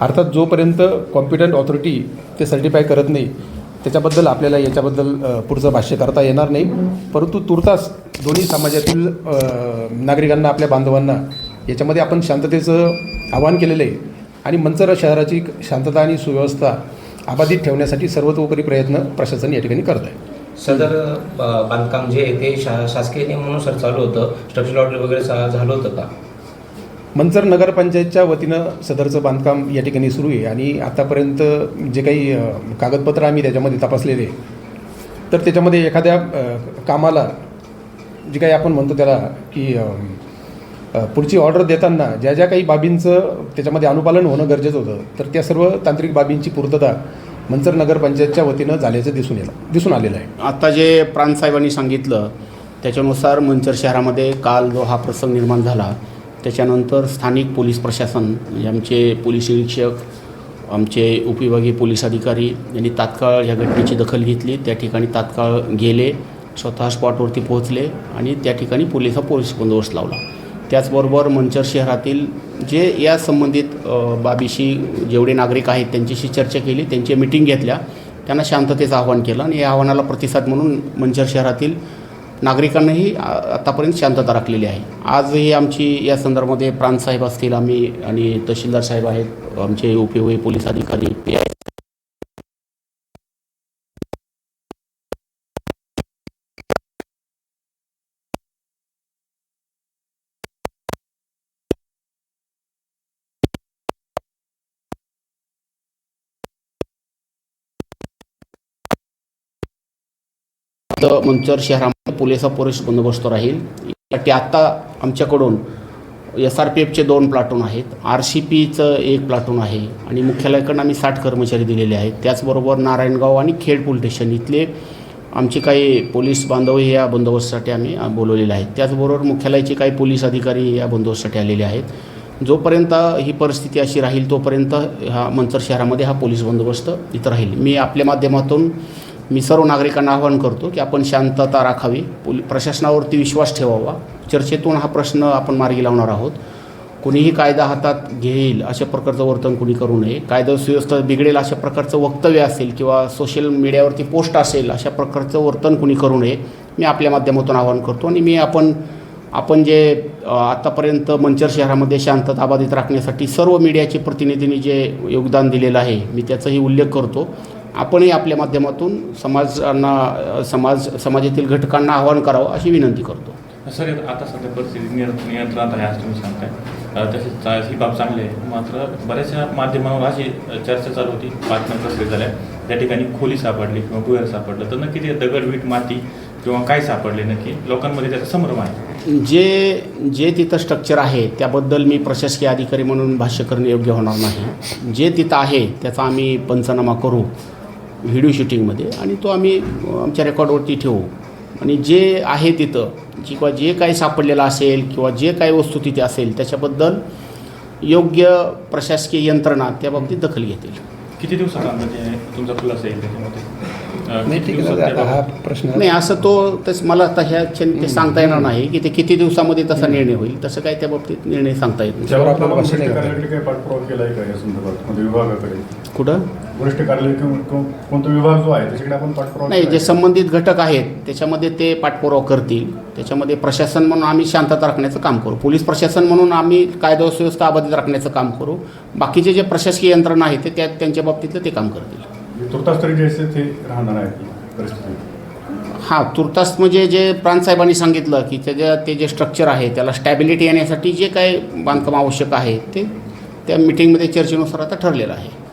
अर्थात जोपर्यंत competent authority ते सर्टिफाय करत नाही त्याच्याबद्दल आपल्याला याच्याबद्दल पुढचं भाष्य करता येणार नाही. परंतु तुर्तास दोन्ही समाजातील नागरिकांना आपल्या बांधवांना याच्यामध्ये आपण शांततेचं आवाहन केलेलं आहे. आणि मंचर शहराची शांतता आणि सुव्यवस्था अबाधित ठेवण्यासाठी सर्वतोपरी प्रयत्न प्रशासन या ठिकाणी करत आहे. सदर बांधकाम जे आहे ते शा शासकीय नियमानुसार चालू होतं. स्ट्रक्चरल ऑर्डर वगैरे चा- झालं होतं का? मंचर नगरपंचायतच्या वतीनं सदरचं बांधकाम या ठिकाणी सुरू आहे आणि आतापर्यंत जे काही कागदपत्र आम्ही त्याच्यामध्ये तपासलेले तर त्याच्यामध्ये एखाद्या कामाला जे काही आपण म्हणतो त्याला की पुढची ऑर्डर देताना ज्या ज्या काही बाबींचं त्याच्यामध्ये अनुपालन होणं गरजेचं होतं तर त्या सर्व तांत्रिक बाबींची पूर्तता मंचर नगरपंचायतच्या वतीनं झाल्याचं दिसून येलं दिसून आलेलं आहे. आत्ता जे प्रांतसाहेबांनी सांगितलं त्याच्यानुसार मंचर शहरामध्ये काल जो हा प्रसंग निर्माण झाला त्याच्यानंतर स्थानिक पोलीस प्रशासन म्हणजे आमचे पोलीस निरीक्षक आमचे उपविभागीय पोलीस अधिकारी यांनी तात्काळ या घटनेची दखल घेतली. त्या ठिकाणी तात्काळ गेले स्वतः स्पॉटवरती पोहोचले आणि त्या ठिकाणी पोलिसा पोलीस बंदोबस्त लावला. त्याचबरोबर मंचर शहरातील जे या संबंधित बाबीशी जेवढे नागरिक आहेत त्यांच्याशी चर्चा केली त्यांची मिटिंग घेतल्या. त्यांना शांततेचं आवाहन केलं आणि या आव्हानाला प्रतिसाद म्हणून मंचर शहरातील नागरिकांनाही आतापर्यंत शांतता राखलेली आहे. आजही आमची या संदर्भामध्ये प्रांतसाहेब असतील आम्ही आणि तहसीलदार साहेब आहेत आमचे उपयोगी पोलीस अधिकारी पी आय तर मंचर शहरामध्ये पोलिसा पोलीस बंदोबस्त राहील. यासाठी आत्ता आमच्याकडून एस आर पी एफचे दोन प्लाटून आहेत. आर सी पीचं एक प्लाटून आहे आणि मुख्यालयाकडून आम्ही साठ कर्मचारी दिलेले आहेत. त्याचबरोबर नारायणगाव आणि खेड पोलीस स्टेशन इथले आमचे काही पोलीस बांधव हे या बंदोबस्तासाठी आम्ही बोलवलेले आहेत. त्याचबरोबर मुख्यालयाचे काही पोलीस अधिकारी या बंदोबस्तासाठी आलेले आहेत. जोपर्यंत ही परिस्थिती अशी राहील तोपर्यंत हा मंचर शहरामध्ये हा पोलीस बंदोबस्त इथं राहील. मी आपल्या माध्यमातून मी सर्व नागरिकांना आवाहन करतो की आपण शांतता राखावी. पोली प्रशासनावरती विश्वास ठेवावा. चर्चेतून हा प्रश्न आपण मार्गी लावणार आहोत. कुणीही कायदा हातात घेईल अशा प्रकारचं वर्तन कुणी करू नये. कायदा सुव्यवस्था बिघडेल अशा प्रकारचं वक्तव्य असेल किंवा सोशल मीडियावरती पोस्ट असेल अशा प्रकारचं वर्तन कुणी करू नये मी आपल्या माध्यमातून आवाहन करतो. आणि मी आपण आपण जे आत्तापर्यंत मंचर शहरामध्ये शांतता अबाधित राखण्यासाठी सर्व मीडियाचे प्रतिनिधींनी जे योगदान दिलेलं आहे मी त्याचाही उल्लेख करतो. आपणही आपल्या माध्यमातून समाजांना समाज समाजातील घटकांना आवाहन करावं अशी विनंती करतो. सर आता सध्या परिस्थिती नियं नियंत्रणात आहे असं तुम्ही सांगताय. तसेच ही बाब चांगली आहे. मात्र बऱ्याचशा माध्यमांवर अशी चर्चा चालू होती बातम्या प्रसारित झाल्या. त्या ठिकाणी खोली सापडली किंवा गुहेर सापडलं. तर नक्की ते दगड वीट माती किंवा काय सापडले नक्की? लोकांमध्ये त्याचा संभ्रम आहे. जे जे तिथं स्ट्रक्चर आहे त्याबद्दल मी प्रशासकीय अधिकारी म्हणून भाष्य करणे योग्य होणार नाही. जे तिथं आहे त्याचा आम्ही पंचनामा करू. व्हिडिओ शूटिंगमध्ये आणि तो आम्ही आमच्या रेकॉर्डवरती ठेवू. आणि जे आहे तिथं जी किंवा जे काही सापडलेलं असेल किंवा जे काही वस्तू तिथे असेल त्याच्याबद्दल योग्य प्रशासकीय यंत्रणा त्या बाबतीत दखल घेतील. किती तुमचा खुलासा येईल त्याच्यामध्ये? दिवसात हा प्रश्न नाही असं तो तस मला आता ह्या क्षणी ते सांगता येणार नाही की ते किती दिवसामध्ये तसा निर्णय होईल तसं काय त्या बाबतीत निर्णय सांगता येत नाही. म्हणजे विभागाकडे? कुठं? वरिष्ठ कार्यालय किंवा को- कोणता विभाग जो आहे त्याच्याकडे आपण पाठपुरावा नाही जे? संबंधित घटक आहेत त्याच्यामध्ये ते पाठपुरावा करतील. त्याच्यामध्ये प्रशासन म्हणून आम्ही शांतता राखण्याचं काम करू. पोलीस प्रशासन म्हणून आम्ही कायदा सुव्यवस्था अबाधित राखण्याचं काम करू. बाकीचे जे प्रशासकीय यंत्रणा आहे ते त्या त्यांच्या बाबतीतलं ते काम करतील. म्हणजे तुर्तास तरी जे असेल ते राहणार आहे परिस्थिती. हां तुर्तास म्हणजे जे प्रांतसाहेबांनी सांगितलं की त्याच्या ते जे स्ट्रक्चर आहे त्याला स्टॅबिलिटी येण्यासाठी जे काय बांधकाम आवश्यक आहे ते त्या मिटिंगमध्ये चर्चेनुसार आता ठरलेलं आहे.